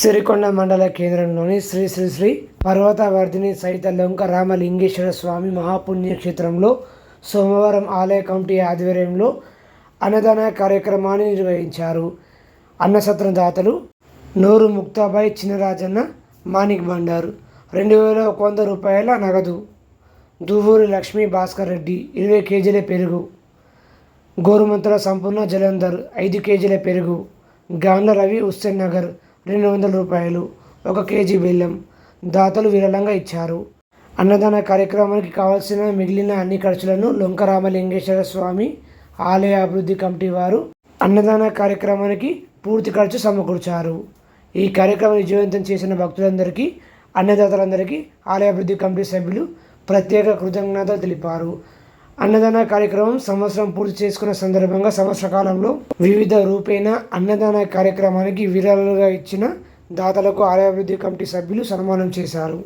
సిరికొండ మండల కేంద్రంలోని శ్రీ శ్రీ శ్రీ పర్వతవర్ధిని సహిత లొంక రామలింగేశ్వర స్వామి మహాపుణ్యక్షేత్రంలో సోమవారం ఆలయ కమిటీ ఆధ్వర్యంలో అన్నదాన కార్యక్రమాన్ని నిర్వహించారు. అన్నసత్రం దాతలు నోరు ముక్తాబాయ్ చిన్నరాజన్న మాణిక్ బండారు రెండు వేల ఒక వంద రూపాయల నగదు. దువ్వూరి లక్ష్మీ భాస్కర్ రెడ్డి ఇరవై కేజీల పెరుగు. గోరుమంతుల సంపూర్ణ జలంధర్ ఐదు కేజీల పెరుగు. గాండ్ల రవి హుస్సేన్ నగర్ రెండు వందల రూపాయలు ఒక కేజీ బెల్లం దాతలు విరళంగా ఇచ్చారు. అన్నదాన కార్యక్రమానికి కావాల్సిన మిగిలిన అన్ని ఖర్చులను లొంకరామలింగేశ్వర స్వామి ఆలయ అభివృద్ధి కమిటీ వారు అన్నదాన కార్యక్రమానికి పూర్తి ఖర్చు సమకూర్చారు. ఈ కార్యక్రమాన్ని విజయవంతం చేసిన భక్తులందరికీ అన్నదాతలందరికీ ఆలయ అభివృద్ధి కమిటీ సభ్యులు ప్రత్యేక కృతజ్ఞతలు తెలిపారు. అన్నదాన కార్యక్రమం సంవత్సరం పూర్తి చేసుకున్న సందర్భంగా సంవత్సర కాలంలో వివిధ రూపేణ అన్నదాన కార్యక్రమానికి విరాళాలుగా ఇచ్చిన దాతలకు ఆలయాభివృద్ధి కమిటీ సభ్యులు సన్మానం చేశారు